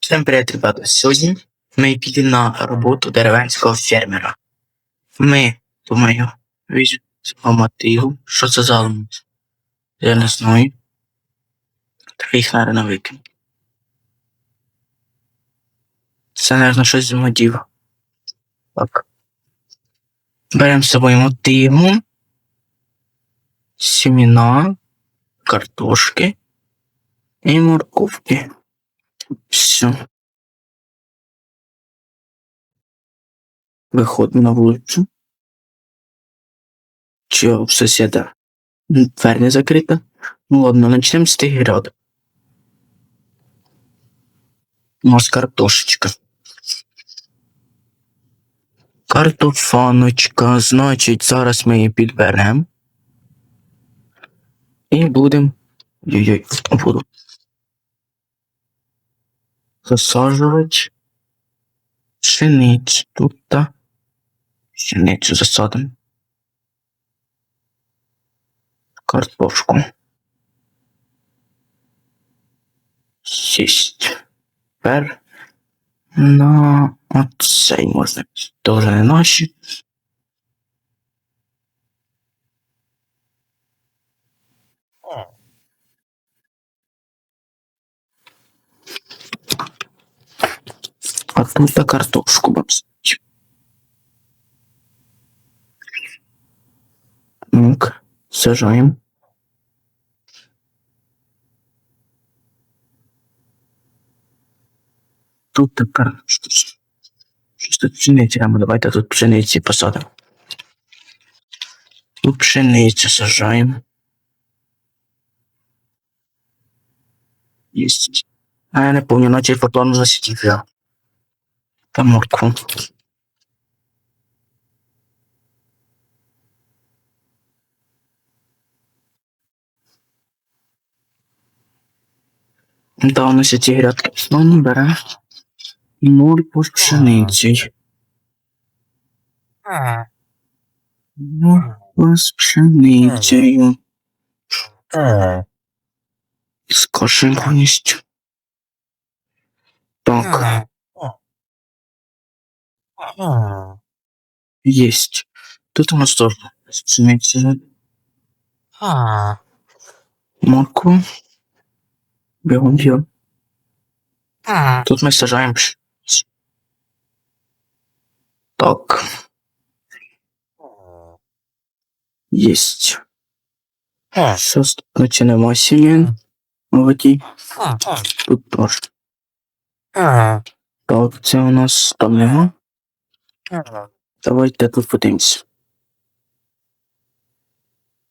Всем привет, ребята. Сьогодні ми підемо на роботу деревенського фермера. Ми, думаю, візьмемо мотиву. Що це за алмаз? Я не знаю. Так їх, наверное, викину. Це, наверное, щось з мотива. Так. Беремо з собою мотиву. Семена, картошки і морковки. Все. Виходимо на вулицю. Чи у сусіда дверь не закрита? Ну ладно, почнемо з тих гряд. У нас картошечка. Картофаночка, значить, зараз ми її підберемо. І будемо. Ой-ой, буду. Засаджувати пшеницю тут та пшеницю засадимо. Картошку. Сість. Тепер на оцей можна. Тоже не наші. А тут картошку будемо. Так, сажаємо. Тут тепер щось. Тут пшениці, а давайте тут пшениці посадимо. Тут пшеницю сажаємо. Єсть. А я не пам'ятаю, наче по плану засідів я. Та моркву. Да, у нас ці грядки основно бере моркву з пшеницею. Морква з пшеницею. З Так, єсть. Тут у нас теж з пшеницею. Моркву. Бігом бігом. Тут ми сажаємо пшеницю. Так. Есть. Сейчас начинаем семен. Вот тут тоже. Так, це у нас там нема. Давайте тут подивимось.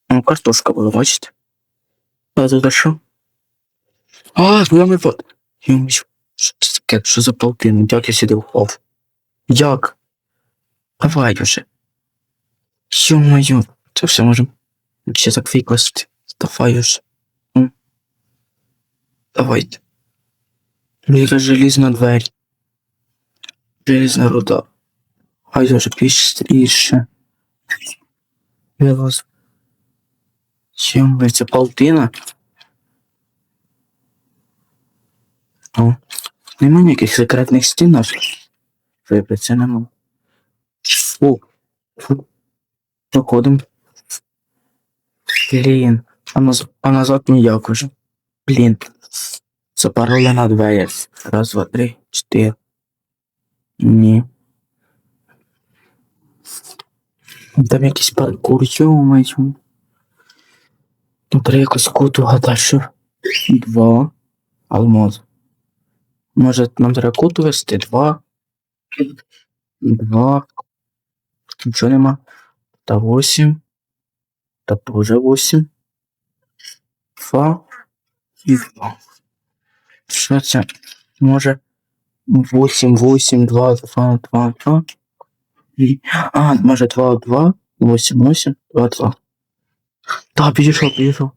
О, картошка була, бачите? А тут що? А, куди ми Що це таке? Що за полтина? Як я сюди впав? Як? Давай вже. Ё-моё, це все можемо. Ще так викласти. Давай уже. М. Давайте. Яка желізна двері. Желізна руда. Хай дуже більше. Вилаз. Чим це полтина? О, нема ніяких секретних стінок. Вибраться нема. Фу. Фу. Проходимо. Блін. А, наз... а назад ніяк уже. Блін. Запороли на двері. Раз, два, три, чотири. Ні. Там якийсь паркур, йо-моє. Ну, треба якось куту гадати, що. Два. Алмаз. Може, нам треба куту вести? Два. Два. Нічого нема. Та восемь. Та тоже восемь. Два. І два. Що це? Може. Восемь, восемь, два, два, два, два. А, може два, два, восемь, восемь, два, два. Та, підійшов, підійшов.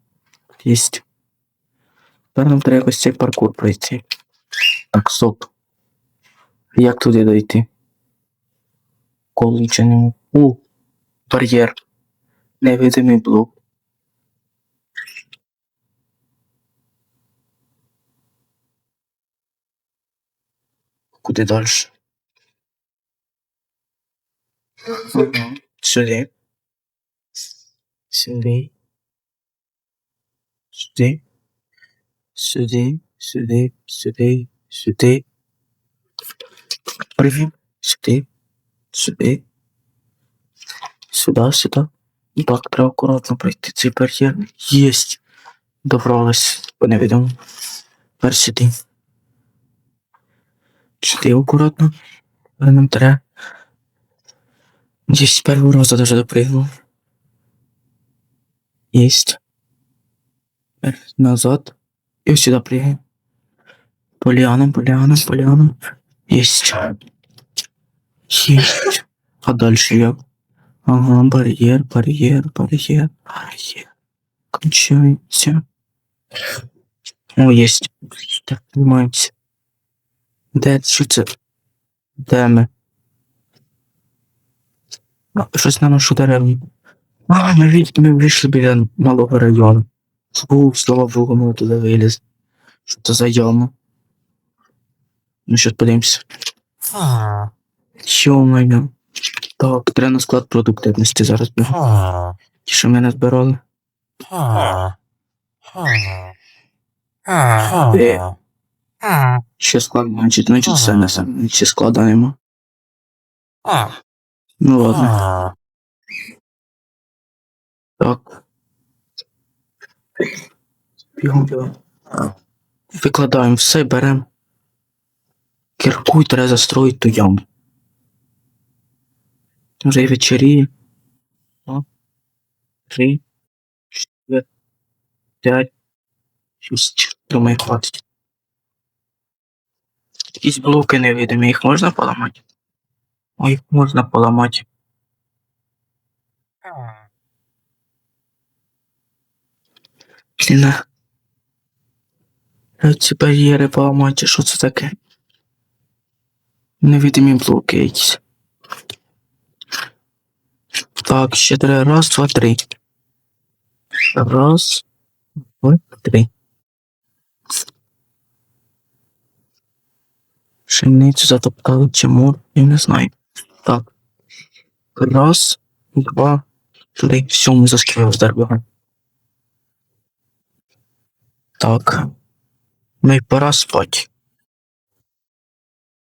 Єсть. Тепер нам треба якось цей паркур пройти. Так, стоп. Як туди дойти? Коли чи не... О, бар'єр. Невидимий блок. куди далі? Ага. Сюди. Сюди. Сюди. Сюди, сюди, сюди, сюди. Привіт. Сюди. Сюди. Сюди, сюди. Так, треба акуратно пройти цей бар'єр. Єсть. Добралась по невідому. Тепер сюди. Сюди акуратно. Нам треба. Десь з першого разу даже допрыгнув. Есть. Тепер назад. І сюди прыгаем. Поліаном, поліаном, поліаном. Есть. Есть. А дальше як? Ага, бар'єр, бар'єр, бар'єр, бар'єр. Кончається. О, єсть. Так, тримаємося. Де, що це? Де ми? А, щось на нашу деревню. А, ми, від- ми вийшли біля малого району. Фу, слава Богу, ми туди виліз. Що це за яма? Ну, щас подивимося. Йо-моє. Так, треба на склад продукти віднести зараз бігу. Ті, що ми не збирали. Е, ще склад, значить, значить все несемо. Ще склада нема. Ну ладно. Так. Бігом. Викладаємо все, беремо. Кірку і треба застроїти ту яму. Вже і вечеріє. Два, Три. Чотири. П'ять. Шість. Думаю, хватить. Якісь блоки невидимі, їх можна поламати? О, їх можна поламати. Блін. а Ці бар'єри поламати, що це таке? Невидимі блоки якісь. Так, ще треба. Раз, два, три. Раз, два, три. Пшеницю затоптали чому? Я не знаю. Так. Раз, два, три. Все, ми з дерева. Так. І пора спати.